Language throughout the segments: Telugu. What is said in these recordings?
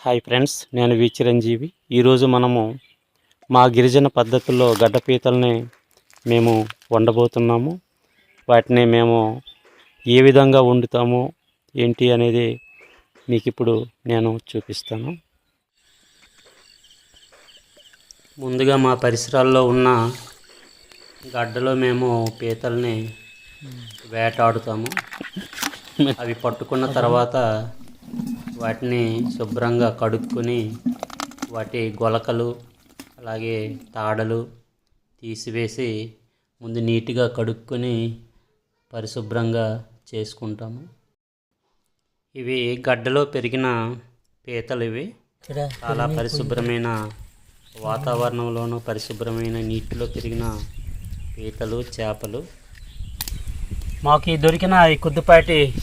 హాయ్ ఫ్రెండ్స్ నేను వి చిరంజీవి. ఈరోజు మనము మా గిరిజన పద్ధతుల్లో గడ్డ పీతల్ని మేము వండబోతున్నాము. వాటిని మేము ఏ విధంగా వండుతాము ఏంటి అనేది మీకు ఇప్పుడు నేను చూపిస్తాను. ముందుగా మా పరిసరాల్లో ఉన్న గడ్డలో మేము పీతల్ని వేటాడుతాము. అవి పట్టుకున్న తర్వాత వాటిని శుభ్రంగా కడుక్కొని వాటి గొలకలు అలాగే తాడలు తీసివేసి ముందు నీట్గా కడుక్కొని పరిశుభ్రంగా చేసుకుంటాము. ఇవి గడ్డలో పెరిగిన పీతలు ఇవి. చాలా పరిశుభ్రమైన వాతావరణంలోనూ పరిశుభ్రమైన నీటిలో పెరిగిన పీతలు చేపలు. మాకు దొరికిన ఈ కొద్దిపాటి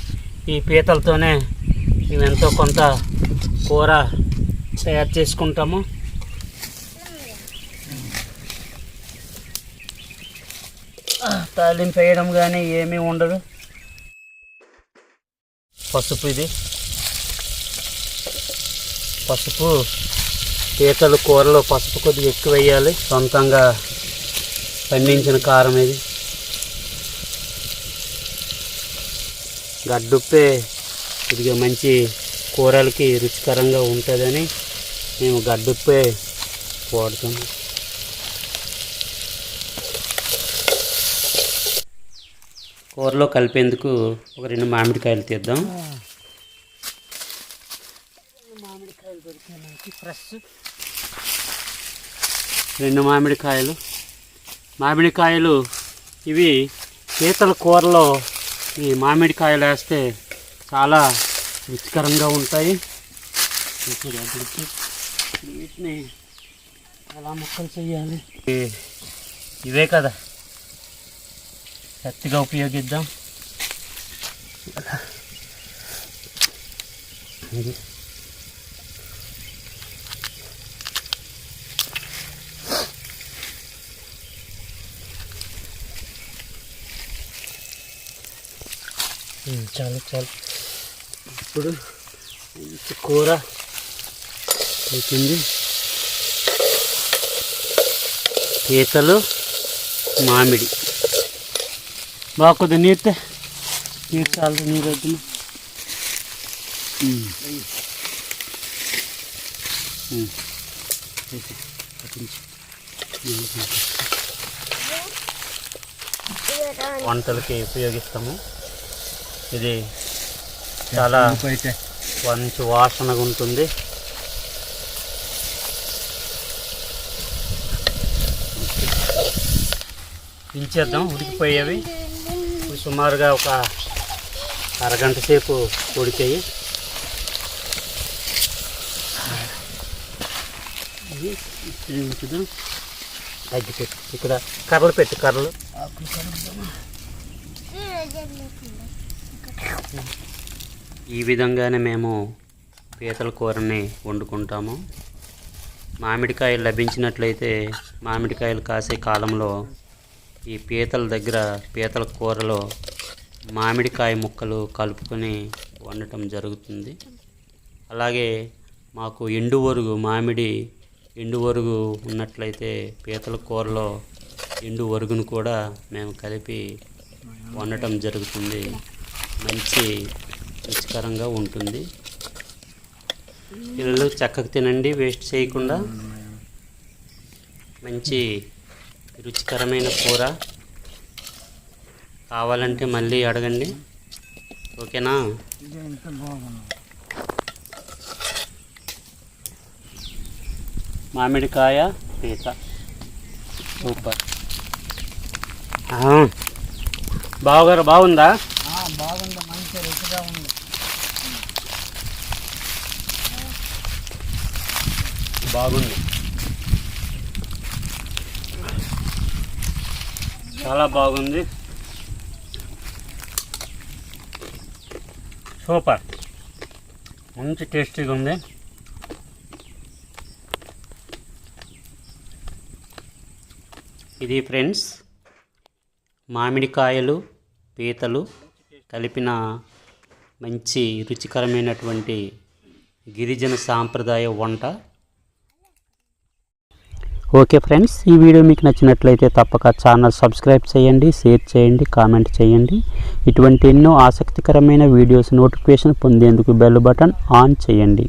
ఈ పీతలతోనే మేము ఎంతో కొంత కూర తయారు చేసుకుంటాము. తాలింపు వేయడం కానీ ఏమీ ఉండదు. పసుపు ఇది. పసుపు పీతలు కూరలో పసుపు కొద్దిగా ఎక్కువ వేయాలి. సొంతంగా పండించిన కారం ఇది. గడ్డుప్పే ఇదిగా మంచి కూరలకి రుచికరంగా ఉంటుందని మేము గడ్డుప్పే వాడుతాము కూరలో కలిపేందుకు ఒక రెండు మామిడికాయలు తీద్దాం. మామిడికాయలు దొరికాయి ఫ్రెష్. రెండు మామిడికాయలు. మామిడికాయలు ఇవి పీతల కూరలో ఈ మామిడికాయలు వేస్తే చాలా రుచికరంగా ఉంటాయి. వీటిని ఎలా ముక్కలు చేయాలి? ఇవే కదా. కత్తిగా ఉపయోగిద్దాం. ఇది చాలు చాలు. ఇప్పుడు కూర అవుతుంది పీతలు మామిడి. బాగా కొద్ది నీరు నీరు చాలా నీరు వద్దు. వంటలకి ఉపయోగిస్తాము. ఇది చాలా మంచి వాసనగా ఉంటుంది. దించేద్దాం ఉడికిపోయేవి. సుమారుగా ఒక అరగంట సేపు ఉడికాయి. ఇది ఇక్కడ ఉంచుదాం అగ్గి పెట్టు ఇక్కడ కర్రలు పెట్టు కర్రలు. ఈ విధంగానే మేము పీతల కూరని వండుకుంటాము. మామిడికాయలు లభించినట్లయితే మామిడికాయలు కాసే కాలంలో ఈ పీతల దగ్గర పీతల కూరలో మామిడికాయ ముక్కలు కలుపుకొని వండటం జరుగుతుంది. అలాగే మాకు ఎండు వరుగు మామిడి ఎండు వరుగు ఉన్నట్లయితే పీతల కూరలో ఎండు వరుగును కూడా మేము కలిపి వండటం జరుగుతుంది. మంచి రుచికరంగా ఉంటుంది. పిల్లలు చక్కగా తినండి వేస్ట్ చేయకుండా. మంచి రుచికరమైన కూర. కావాలంటే మళ్ళీ అడగండి. ఓకేనా? మామిడికాయ పీత. సూపర్. బావగారు బాగుందా? బాగుందా మంచి రుచిగా ఉంది బాగుంది. చాలా బాగుంది. సూపర్. మంచి టేస్టీగా ఉంది. ఇది ఫ్రెండ్స్ మామిడికాయలు పీతలు కలిపిన మంచి రుచికరమైనటువంటి గిరిజన సాంప్రదాయ వంట. ఓకే ఫ్రెండ్స్ ఈ వీడియో మీకు నచ్చినట్లయితే తప్పక ఛానల్ సబ్స్క్రైబ్ చేయండి షేర్ చేయండి కామెంట్ చేయండి. ఇటువంటి ఎన్నో ఆసక్తికరమైన వీడియోస్ నోటిఫికేషన్ పొందేందుకు బెల్ బటన్ ఆన్ చేయండి.